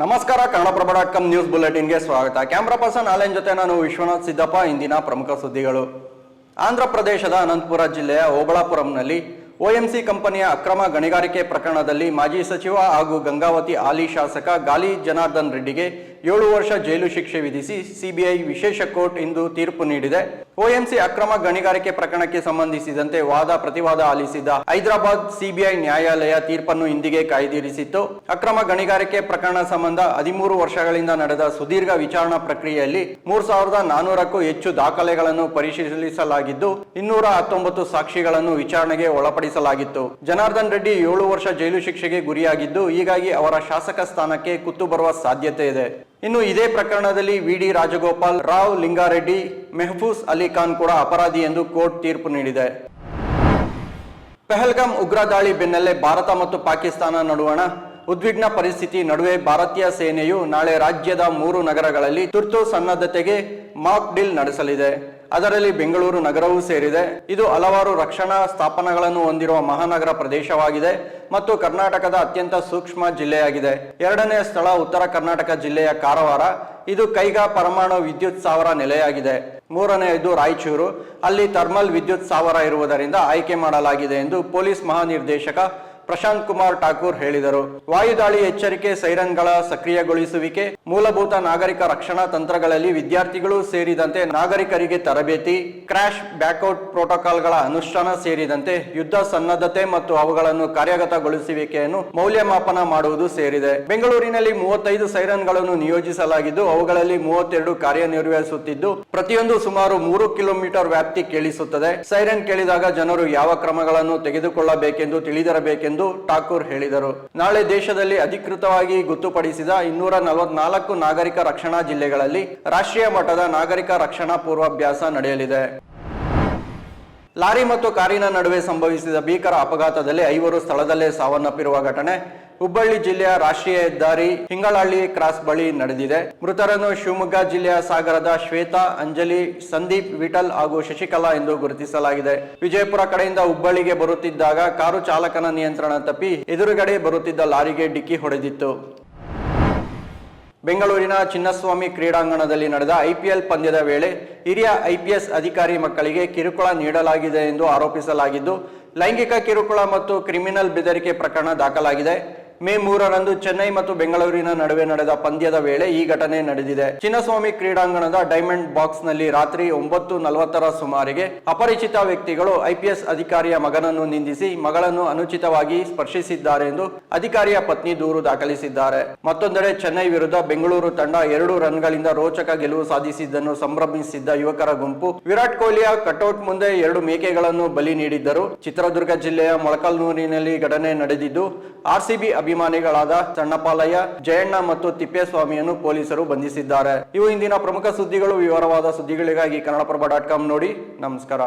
ನಮಸ್ಕಾರ Kannadaprabha dot com news ಬುಲೆಟಿನ್ಗೆ ಸ್ವಾಗತ. ಕ್ಯಾಮ್ರಾ ಪರ್ಸನ್ ಆಲೆನ್ ಜೊತೆ ನಾನು ವಿಶ್ವನಾಥ್ ಸಿದ್ದಪ್ಪ, ಇಂದಿನ ಪ್ರಮುಖ ಸುದ್ದಿಗಳು. ಆಂಧ್ರ ಪ್ರದೇಶದ ಅನಂತಪುರ ಜಿಲ್ಲೆಯ ಓಬಳಾಪುರಂನಲ್ಲಿ ಓಎಂಸಿ ಕಂಪನಿಯ ಅಕ್ರಮ ಗಣಿಗಾರಿಕೆ ಪ್ರಕರಣದಲ್ಲಿ ಮಾಜಿ ಸಚಿವ ಹಾಗೂ ಗಂಗಾವತಿ ಹಾಲಿ ಶಾಸಕ ಗಾಲಿ ಜನಾರ್ದನ್ ರೆಡ್ಡಿಗೆ ಏಳು ವರ್ಷ ಜೈಲು ಶಿಕ್ಷೆ ವಿಧಿಸಿ ಸಿಬಿಐ ವಿಶೇಷ ಕೋರ್ಟ್ ಇಂದು ತೀರ್ಪು ನೀಡಿದೆ. ಒಎಂಸಿ ಅಕ್ರಮ ಗಣಿಗಾರಿಕೆ ಪ್ರಕರಣಕ್ಕೆ ಸಂಬಂಧಿಸಿದಂತೆ ವಾದ ಪ್ರತಿವಾದ ಆಲಿಸಿದ ಹೈದರಾಬಾದ್ ಸಿಬಿಐ ನ್ಯಾಯಾಲಯ ತೀರ್ಪನ್ನು ಇಂದಿಗೆ ಕಾಯ್ದಿರಿಸಿತ್ತು. ಅಕ್ರಮ ಗಣಿಗಾರಿಕೆ ಪ್ರಕರಣ ಸಂಬಂಧ ಹದಿಮೂರು ವರ್ಷಗಳಿಂದ ನಡೆದ ಸುದೀರ್ಘ ವಿಚಾರಣಾ ಪ್ರಕ್ರಿಯೆಯಲ್ಲಿ ಮೂರ್ ಸಾವಿರದ ನಾನೂರಕ್ಕೂ ಹೆಚ್ಚು ದಾಖಲೆಗಳನ್ನು ಪರಿಶೀಲಿಸಲಾಗಿದ್ದು, ಇನ್ನೂರ ಹತ್ತೊಂಬತ್ತು ಸಾಕ್ಷಿಗಳನ್ನು ವಿಚಾರಣೆಗೆ ಒಳಪಡಿಸಲಾಗಿತ್ತು. ಜನಾರ್ದನ್ ರೆಡ್ಡಿ ಏಳು ವರ್ಷ ಜೈಲು ಶಿಕ್ಷೆಗೆ ಗುರಿಯಾಗಿದ್ದು, ಹೀಗಾಗಿ ಅವರ ಶಾಸಕ ಸ್ಥಾನಕ್ಕೆ ಕುತ್ತು ಬರುವ ಸಾಧ್ಯತೆ ಇದೆ. ಇನ್ನು ಇದೇ ಪ್ರಕರಣದಲ್ಲಿ ವಿಡಿ ರಾಜಗೋಪಾಲ್, ರಾವ್, ಲಿಂಗಾರೆಡ್ಡಿ ಮೆಹಫೂಸ್ ಅಲಿ ಖಾನ್ ಕೂಡ ಅಪರಾಧಿ ಎಂದು ಕೋರ್ಟ್ ತೀರ್ಪು ನೀಡಿದೆ. ಪೆಹಲ್ಗಾಮ್ ಉಗ್ರ ದಾಳಿ ಬೆನ್ನಲ್ಲೇ ಭಾರತ ಮತ್ತು ಪಾಕಿಸ್ತಾನ ನಡುವಣ ಉದ್ವಿಗ್ನ ಪರಿಸ್ಥಿತಿ ನಡುವೆ ಭಾರತೀಯ ಸೇನೆಯು ನಾಳೆ ರಾಜ್ಯದ ಮೂರು ನಗರಗಳಲ್ಲಿ ತುರ್ತು ಸನ್ನದ್ಧತೆಗೆ ಮಾಕ್ ಡಿಲ್ ನಡೆಸಲಿದೆ. ಅದರಲ್ಲಿ ಬೆಂಗಳೂರು ನಗರವೂ ಸೇರಿದೆ. ಇದು ಹಲವಾರು ರಕ್ಷಣಾ ಸ್ಥಾಪನೆಗಳನ್ನು ಹೊಂದಿರುವ ಮಹಾನಗರ ಪ್ರದೇಶವಾಗಿದೆ ಮತ್ತು ಕರ್ನಾಟಕದ ಅತ್ಯಂತ ಸೂಕ್ಷ್ಮ ಜಿಲ್ಲೆಯಾಗಿದೆ. ಎರಡನೇ ಸ್ಥಳ ಉತ್ತರ ಕರ್ನಾಟಕ ಜಿಲ್ಲೆಯ ಕಾರವಾರ. ಇದು ಕೈಗಾ ಪರಮಾಣು ವಿದ್ಯುತ್ ಸ್ಥಾವರ ನೆಲೆಯಾಗಿದೆ. ಮೂರನೆಯದು ರಾಯಚೂರು. ಅಲ್ಲಿ ಥರ್ಮಲ್ ವಿದ್ಯುತ್ ಸ್ಥಾವರ ಇರುವುದರಿಂದ ಆಯ್ಕೆ ಮಾಡಲಾಗಿದೆ ಎಂದು ಪೊಲೀಸ್ ಮಹಾನಿರ್ದೇಶಕ ಪ್ರಶಾಂತ್ ಕುಮಾರ್ ಠಾಕೂರ್ ಹೇಳಿದರು. ವಾಯುದಾಳಿ ಎಚ್ಚರಿಕೆ, ಸೈರನ್ಗಳ ಸಕ್ರಿಯಗೊಳಿಸುವಿಕೆ, ಮೂಲಭೂತ ನಾಗರಿಕ ರಕ್ಷಣಾ ತಂತ್ರಗಳಲ್ಲಿ ವಿದ್ಯಾರ್ಥಿಗಳು ಸೇರಿದಂತೆ ನಾಗರಿಕರಿಗೆ ತರಬೇತಿ ಕ್ರಾಶ್ ಬ್ಯಾಕ್ಔಟ್ ಪ್ರೋಟೋಕಾಲ್ಗಳ ಅನುಷ್ಠಾನ ಸೇರಿದಂತೆ ಯುದ್ಧ ಸನ್ನದ್ಧತೆ ಮತ್ತು ಅವುಗಳನ್ನು ಕಾರ್ಯಗತಗೊಳಿಸುವಿಕೆಯನ್ನು ಮೌಲ್ಯಮಾಪನ ಮಾಡುವುದು ಸೇರಿದೆ. ಬೆಂಗಳೂರಿನಲ್ಲಿ ಮೂವತ್ತೈದು ಸೈರನ್ಗಳನ್ನು ನಿಯೋಜಿಸಲಾಗಿದ್ದು, ಅವುಗಳಲ್ಲಿ ಮೂವತ್ತೆರಡು ಕಾರ್ಯನಿರ್ವಹಿಸುತ್ತಿದ್ದು, ಪ್ರತಿಯೊಂದು ಸುಮಾರು ಮೂರು ಕಿಲೋಮೀಟರ್ ವ್ಯಾಪ್ತಿ ಕೇಳಿಸುತ್ತದೆ. ಸೈರನ್ ಕೇಳಿದಾಗ ಜನರು ಯಾವ ಕ್ರಮಗಳನ್ನು ತೆಗೆದುಕೊಳ್ಳಬೇಕೆಂದು ತಿಳಿದಿರಬೇಕೆಂದು ಠಾಕೂರ್ ಹೇಳಿದರು. ನಾಳೆ ದೇಶದಲ್ಲಿ ಅಧಿಕೃತವಾಗಿ ಗೊತ್ತುಪಡಿಸಿದ ಇನ್ನೂರ ನಲವತ್ನಾಲ್ಕು ನಾಗರಿಕ ರಕ್ಷಣಾ ಜಿಲ್ಲೆಗಳಲ್ಲಿ ರಾಷ್ಟ್ರೀಯ ಮಟ್ಟದ ನಾಗರಿಕ ರಕ್ಷಣಾ ಪೂರ್ವಾಭ್ಯಾಸ ನಡೆಯಲಿದೆ. ಲಾರಿ ಮತ್ತು ಕಾರಿನ ನಡುವೆ ಸಂಭವಿಸಿದ ಭೀಕರ ಅಪಘಾತದಲ್ಲಿ ಐವರು ಸ್ಥಳದಲ್ಲೇ ಸಾವನ್ನಪ್ಪಿರುವ ಘಟನೆ ಹುಬ್ಬಳ್ಳಿ ಜಿಲ್ಲೆಯ ರಾಷ್ಟ್ರೀಯ ಹೆದ್ದಾರಿ ಹಿಂಗಳಹಳ್ಳಿ ಕ್ರಾಸ್ ಬಳಿ ನಡೆದಿದೆ. ಮೃತರನ್ನು ಶಿವಮೊಗ್ಗ ಜಿಲ್ಲೆಯ ಸಾಗರದ ಶ್ವೇತಾ, ಅಂಜಲಿ, ಸಂದೀಪ್, ವಿಠಲ್ ಹಾಗೂ ಶಶಿಕಲಾ ಎಂದು ಗುರುತಿಸಲಾಗಿದೆ. ವಿಜಯಪುರ ಕಡೆಯಿಂದ ಹುಬ್ಬಳ್ಳಿಗೆ ಬರುತ್ತಿದ್ದಾಗ ಕಾರು ಚಾಲಕನ ನಿಯಂತ್ರಣ ತಪ್ಪಿ ಎದುರುಗಡೆ ಬರುತ್ತಿದ್ದ ಲಾರಿಗೆ ಡಿಕ್ಕಿ ಹೊಡೆದಿತ್ತು. ಬೆಂಗಳೂರಿನ ಚಿನ್ನಸ್ವಾಮಿ ಕ್ರೀಡಾಂಗಣದಲ್ಲಿ ನಡೆದ ಐಪಿಎಲ್ ಪಂದ್ಯದ ವೇಳೆ ಹಿರಿಯ ಐಪಿಎಸ್ ಅಧಿಕಾರಿ ಮಕ್ಕಳಿಗೆ ಕಿರುಕುಳ ನೀಡಲಾಗಿದೆ ಎಂದು ಆರೋಪಿಸಲಾಗಿದ್ದು, ಲೈಂಗಿಕ ಕಿರುಕುಳ ಮತ್ತು ಕ್ರಿಮಿನಲ್ ಬೆದರಿಕೆ ಪ್ರಕರಣ ದಾಖಲಾಗಿದೆ. ಮೇ ಮೂರರಂದು ಚೆನ್ನೈ ಮತ್ತು ಬೆಂಗಳೂರಿನ ನಡುವೆ ನಡೆದ ಪಂದ್ಯದ ವೇಳೆ ಈ ಘಟನೆ ನಡೆದಿದೆ. ಚಿನ್ನಸ್ವಾಮಿ ಕ್ರೀಡಾಂಗಣದ ಡೈಮಂಡ್ ಬಾಕ್ಸ್ನಲ್ಲಿ ರಾತ್ರಿ ಒಂಬತ್ತು ನಲವತ್ತರ ಸುಮಾರಿಗೆ ಅಪರಿಚಿತ ವ್ಯಕ್ತಿಗಳು ಐಪಿಎಸ್ ಅಧಿಕಾರಿಯ ಮಗನನ್ನು ನಿಂದಿಸಿ ಮಗಳನ್ನು ಅನುಚಿತವಾಗಿ ಸ್ಪರ್ಶಿಸಿದ್ದಾರೆ ಎಂದು ಅಧಿಕಾರಿಯ ಪತ್ನಿ ದೂರು ದಾಖಲಿಸಿದ್ದಾರೆ. ಮತ್ತೊಂದೆಡೆ ಚೆನ್ನೈ ವಿರುದ್ಧ ಬೆಂಗಳೂರು ತಂಡ ಎರಡು ರನ್ಗಳಿಂದ ರೋಚಕ ಗೆಲುವು ಸಾಧಿಸಿದ್ದನ್ನು ಸಂಭ್ರಮಿಸಿದ್ದ ಯುವಕರ ಗುಂಪು ವಿರಾಟ್ ಕೊಹ್ಲಿಯ ಕಟೌಟ್ ಮುಂದೆ ಎರಡು ಮೇಕೆಗಳನ್ನು ಬಲಿ ನೀಡಿದ್ದರು. ಚಿತ್ರದುರ್ಗ ಜಿಲ್ಲೆಯ ಮೊಳಕಲ್ನೂರಿನಲ್ಲಿ ಘಟನೆ ನಡೆದಿದ್ದು ಆರ್ಸಿಬಿ ಅಭಿಮಾನಿಗಳಾದ ಸಣ್ಣಪಾಲಯ್ಯ ಜಯಣ್ಣ ಮತ್ತು ತಿಪ್ಪೇಸ್ವಾಮಿಯನ್ನು ಪೊಲೀಸರು ಬಂಧಿಸಿದ್ದಾರೆ. ಇವು ಇಂದಿನ ಪ್ರಮುಖ ಸುದ್ದಿಗಳು. ವಿವರವಾದ ಸುದ್ದಿಗಳಿಗಾಗಿ ಕನ್ನಡಪ್ರಭ ಡಾಟ್ ಕಾಮ್ ನೋಡಿ. ನಮಸ್ಕಾರ.